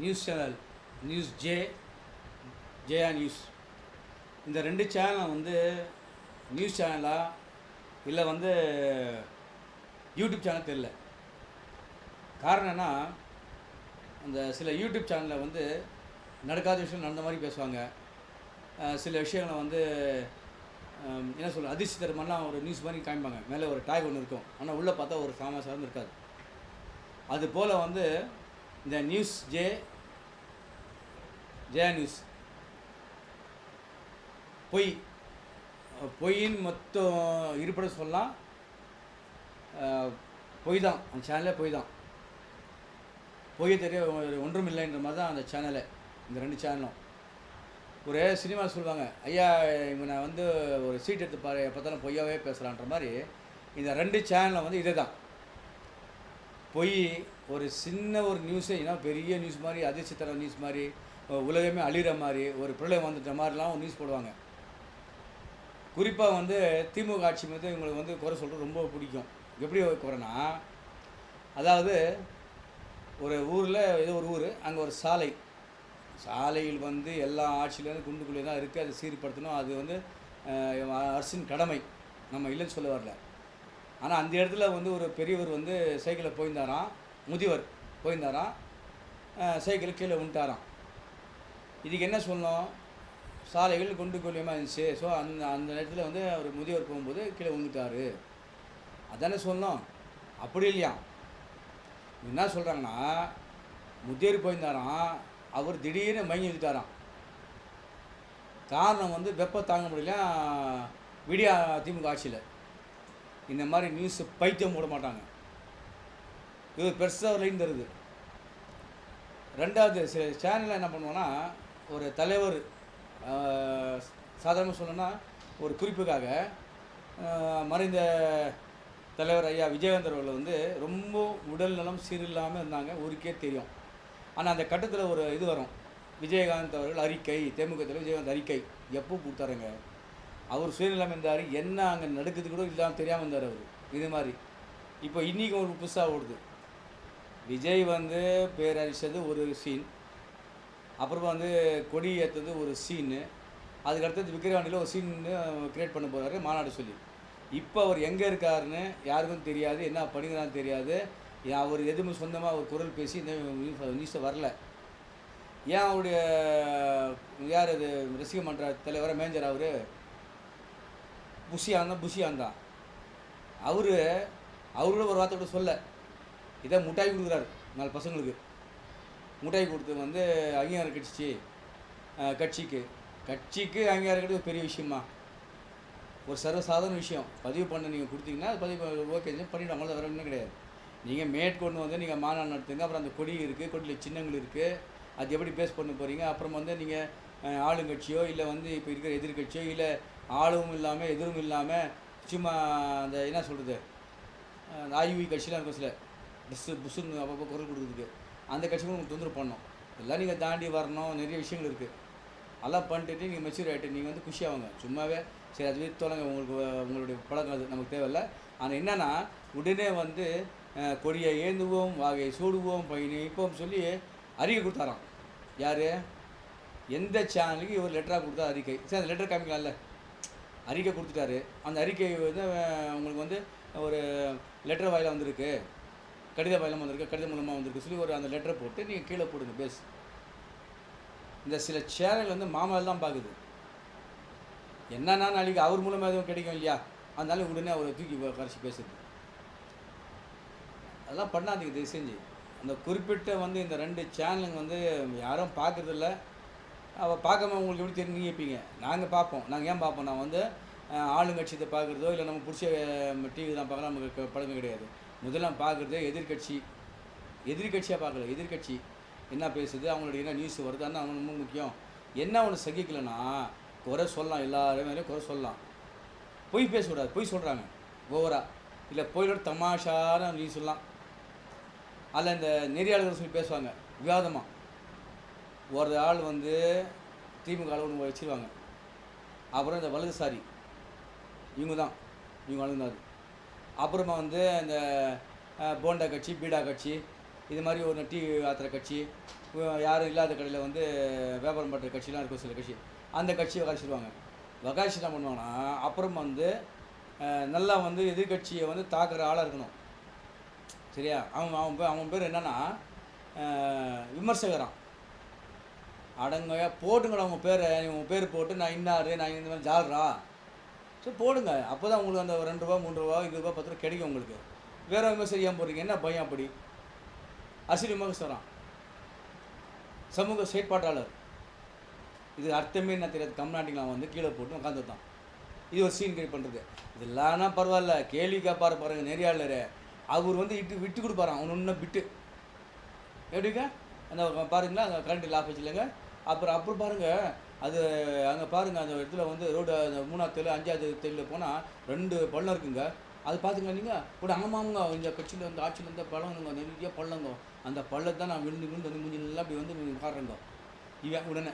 News channel news J Jaya news. இந்த ரெண்டு சேனலும் வந்து நியூஸ் சேனலாக இல்லை வந்து யூடியூப் சேனல் தெரில காரணம் என்ன அந்த சில யூடியூப் சேனலில் வந்து நடக்காத விஷயம் நடந்த மாதிரி பேசுவாங்க. சில விஷயங்களை வந்து என்ன சொல்ல அதிர்ஷ்டத்தரமெல்லாம் ஒரு நியூஸ் மாதிரி காமிப்பாங்க. மேலே ஒரு டாய் ஒன்று இருக்கும். ஆனால் உள்ளே பார்த்தா ஒரு ஃபேமஸாக சார்ந்து இருக்காது. அது போல் வந்து இந்த நியூஸ் ஜே ஜெயா நியூஸ் பொய். பொய்ன்னு மொத்தம் இருப்பட சொல்லலாம் பொய் தான் அந்த சேனலே பொய் தான் பொய்யை தெரிய ஒன்றும் இல்லைன்ற மாதிரி தான் அந்த சேனலே இந்த ரெண்டு சேனலும் ஒரு சினிமா சொல்லுவாங்க ஐயா இவனை வந்து ஒரு சீட் எடுத்து பாரு பார்த்தாலும் பொய்யாவே பேசுகிறான்ற மாதிரி இந்த ரெண்டு சேனலும் வந்து இதே தான் பொய் ஒரு சின்ன ஒரு நியூஸே ஏன்னா பெரிய நியூஸ் மாதிரி அதிர்ச்சி தர நியூஸ் மாதிரி உலகமே அழிகிற மாதிரி ஒரு பிரளயம் வந்துட்ட மாதிரிலாம் ஒரு நியூஸ் போடுவாங்க. குறிப்பாக வந்து திமுக ஆட்சி மீது இவங்களுக்கு வந்து குறை சொல்கிறது ரொம்ப பிடிக்கும். எப்படி குறைனா அதாவது ஒரு ஊரில் ஏதோ ஒரு ஊர் அங்கே ஒரு சாலை. சாலையில் வந்து எல்லா ஆட்சியிலேருந்து குண்டுக்குள்ளே தான் இருக்குது அதை சீர்படுத்தணும். அது வந்து அரசின் கடமை. நம்ம இல்லைன்னு சொல்ல வரல. ஆனால் அந்த இடத்துல வந்து ஒரு பெரியவர் வந்து சைக்கிளில் போயிருந்தாராம். முதியவர் போயிருந்தாராம். சைக்கிள் கீழே விட்டாராம் இதுக்கு என்ன சொல்லணும் சாலைகள் குண்டு குழியமாக இருந்துச்சு. ஸோ அந்த அந்த நேரத்தில் வந்து அவர் முதியவர் போகும்போது கீழே விழுந்துட்டார். அதானே சொல்லணும் அப்படி இல்லையா? என்ன சொல்கிறாங்கன்னா முதியவர் போயிருந்தாராம். அவர் திடீர்னு மயங்கி விழுந்துட்டாராம். காரணம் வந்து வெப்பம் தாங்க முடியல. விடியா திமுக ஆட்சியில். இந்த மாதிரி நியூஸ் பைத்தியம் போட மாட்டாங்க. இது பெருசாக ஒரு லைன் தருது. ரெண்டாவது சில சேனலில் என்ன பண்ணுவோன்னா ஒரு தலைவர் சாதாரணமாக சொல்லணும்னா ஒரு குறிப்புக்காக மறைந்த தலைவர் ஐயா விஜயகாந்தர் அவர்கள் வந்து ரொம்ப உடல் நலம் சீரில்லாமல் இருந்தாங்க ஊருக்கே தெரியும். ஆனால் அந்த கட்டத்தில் ஒரு இது வரும். விஜயகாந்த் அவர்கள் அறிக்கை தேமுக தலைவர் விஜயகாந்த் அறிக்கை எப்போ கொடுத்தாருங்க? அவர் சுயநிலம் இருந்தார் என்ன அங்கே நடக்குது கூட இல்லாமல் தெரியாமல் இருந்தார் அவர். இது மாதிரி. இப்போ இன்றைக்கி ஒரு புதுசாக ஓடுது. விஜய் வந்து பேரரிச்சது ஒரு சீன் அப்புறம் வந்து கொடி ஏற்றது ஒரு சீனு அதுக்கடுத்தது விக்கிரவாண்டியில் ஒரு சீன் கிரியேட் பண்ண போகிறாரு மாநாடு சொல்லி. இப்போ அவர் எங்கே இருக்காருன்னு யாருக்கும் தெரியாது. என்ன பண்ணுகிறான்னு தெரியாது. ஏன் அவர் எதுவுமே சொந்தமாக ஒரு குரல் பேசி இந்த நியூஸை வரல. ஏன் அவருடைய யார் அது ரசிக மன்ற தலைவராக மேஞ்சர் அவர்? புஷியான் தான் புஷியான் தான். அவர் அவரோட ஒரு வார்த்தை கூட சொல்ல. இதை முட்டாய் கொடுக்குறாரு நாலு பசங்களுக்கு. முட்டாய் கொடுத்து வந்து அங்கீகாரம் கிடச்சிச்சு. கட்சிக்கு. கட்சிக்கு அங்கீகாரம் கிடையாது பெரிய விஷயமா? ஒரு சர்வசாதாரண விஷயம். பதிவு பண்ண நீங்கள் கொடுத்தீங்கன்னா அது பதிவு ஓகே பண்ணிவிடும் அவ்வளோ வேறு ஒன்றும் கிடையாது. நீங்கள் மேற்கொண்டு வந்து நீங்கள் மாநாடு நடத்துங்க. அப்புறம் அந்த கொடி இருக்குது கொடியில் சின்னங்கள் இருக்குது அது எப்படி பேஸ் பண்ண போகிறீங்க அப்புறம் வந்து நீங்கள் ஆளுங்கட்சியோ இல்லை வந்து இப்போ இருக்கிற எதிர்கட்சியோ இல்லை ஆளும் இல்லாமல் எதிரும் இல்லாமல் சும்மா அந்த என்ன சொல்கிறது அந்த ஆய்வு கட்சியெலாம் இருக்கும் சில. புஸ்ஸு புஸ்ஸுன்னு அப்பப்போ குரல் கொடுக்குறதுக்கு அந்த கட்சிக்கும் உங்களுக்கு தொந்தரவு பண்ணணும். எல்லாம் நீங்கள் தாண்டி வரணும். நிறைய விஷயங்கள் இருக்குது அதெல்லாம் பண்ணிட்டு நீங்கள் மெச்சூர் ஆகிட்டு நீங்கள் வந்து குஷியாகுங்க சும்மாவே சரி அது தொலைங்க. உங்களுக்கு உங்களுடைய பழக்கம் அது நமக்கு தேவையில்ல. ஆனால் என்னென்னா உடனே வந்து கொடியை ஏந்துவோம் வாகை சூடுவோம் பயணிப்போம் சொல்லி அறிக்கை கொடுத்தாராம். யார்? எந்த சேனலுக்கு இவர் லெட்டராக கொடுத்தா அறிக்கை. சரி அந்த லெட்டர் காமிக்கலாம்ல. அறிக்கை கொடுத்துட்டாரு. அந்த அறிக்கை வந்து உங்களுக்கு வந்து ஒரு லெட்டர் வாயில வந்திருக்கு. கடித வாயிலாம் வந்திருக்கு கடிதம் மூலமாக வந்திருக்கு. சொல்லி ஒரு அந்த லெட்டரை போட்டு நீங்கள் கீழே போடுங்க பேஸ் இந்த சில சேனல் வந்து மாமாவில் பார்க்குது என்னன்னா நாளைக்கு அவர் மூலமாக எதுவும் கிடைக்கும் இல்லையா? அதனால உடனே அவரை தூக்கி கரைச்சி பேசுறது. அதெல்லாம் பண்ணாதீங்க தயவு செஞ்சு. அந்த குறிப்பிட்ட வந்து இந்த ரெண்டு சேனலுங்க வந்து யாரும் பார்க்குறதில்ல அவள் பார்க்காம உங்களுக்கு எப்படி தெரியும் நீங்கள் இருப்பீங்க நாங்கள் பார்ப்போம் நாங்கள் ஏன் பார்ப்போம் நான் வந்து அஹ், ஆளுங்கட்சியத்தை பார்க்குறதோ இல்லை நம்ம பிடிச்ச டிவி தான் பார்க்கலாம் நமக்கு பழக்கம் கிடையாது. முதல்ல பார்க்குறது எதிர்கட்சி எதிர்கட்சியாக பார்க்கல எதிர்கட்சி என்ன பேசுது அவங்களுடைய என்ன நியூஸ் வருது அந்த அவங்க ரொம்ப முக்கியம். என்ன ஒன்று சகிக்கலைன்னா குறை சொல்லலாம் எல்லாரும் மேலேயும் குறை சொல்லலாம். பொய் பேசக்கூடாது பொய் சொல்கிறாங்க ஓவராக இல்லை பொய்யோட தமாஷான நியூஸ் சொல்லலாம் அதில் இந்த நெறியாளர்கள் சொல்லி பேசுவாங்க விவாதமாக ஒரு ஆள் வந்து திமுக ஆள் ஒன்று வச்சிருவாங்க. அப்புறம் இந்த வலதுசாரி. இவங்க தான் இவங்க அழுந்தாரு அப்புறமா வந்து இந்த போண்டா கட்சி பீடா கட்சி இது மாதிரி ஒரு டீ ஆத்துற கட்சி யாரும் இல்லாத கடையில் வந்து வியாபாரம் பண்ணுற கட்சிலாம் இருக்கும் சில கட்சி. அந்த கட்சியை வகாச்சிடுவாங்க வகாச்சி என்ன பண்ணுவாங்கன்னா அப்புறம் வந்து நல்லா வந்து எதிர்கட்சியை வந்து தாக்குற ஆளாக இருக்கணும். சரியா? அவன் அவன் பேர் அவன் பேர் என்னென்னா விமர்சகரான் அடங்க போட்டுங்கடா உங்கள் பேரை உங்கள் பேர் போட்டு நான் இன்னாரு நான் இந்த மாதிரி ஜாலரா சரி போடுங்க. அப்போ தான் உங்களுக்கு அந்த ரெண்டு ரூபா மூணு ரூபா இருபது ரூபா பத்து ரூபா கிடைக்கும் உங்களுக்கு. வேற விமர்சனம் ஏன் போடுறீங்க என்ன பயம் அப்படி? அரசியல் விமர்சனம். சமூக செயற்பாட்டாளர். இது அர்த்தமே என்ன தெரியாது. கம்நாட்டிலாம் வந்து கீழே போட்டு உட்காந்துட்டான் இது ஒரு சீன் கிரியேட் பண்ணுறது இதெல்லாம்னா பரவாயில்ல. கேள்வி கேட்பாரு பாருங்க நெறியாளர். அவர் வந்து இட்டு விட்டு கொடுப்பாரான் அவனு இன்னும் விட்டு. எப்படிங்க? அந்த பாருங்களா அந்த கரண்ட் லாஃப் வச்சுலங்க அப்புறம் அப்புறம் பாருங்கள் அது அங்கே பாருங்கள் அந்த இடத்துல வந்து ரோடு அந்த மூணாவது தெரு அஞ்சாவது தெருவில் போனால் ரெண்டு பள்ளம் இருக்குங்க. அது பார்த்துங்க நீங்கள் கூட ஆமாங்க இந்த கட்சியில் வந்து ஆட்சியில் இருந்த பழங்க நிறைய பள்ளங்க அந்த பள்ளத்தை நான் விழுந்து விழுந்து வந்து மூஞ்சிலாம் அப்படி வந்து உட்காடுறேங்க இவன் உடனே.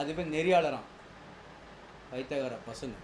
அது பேர் நெறியாளரான் வைத்தகர பசங்க.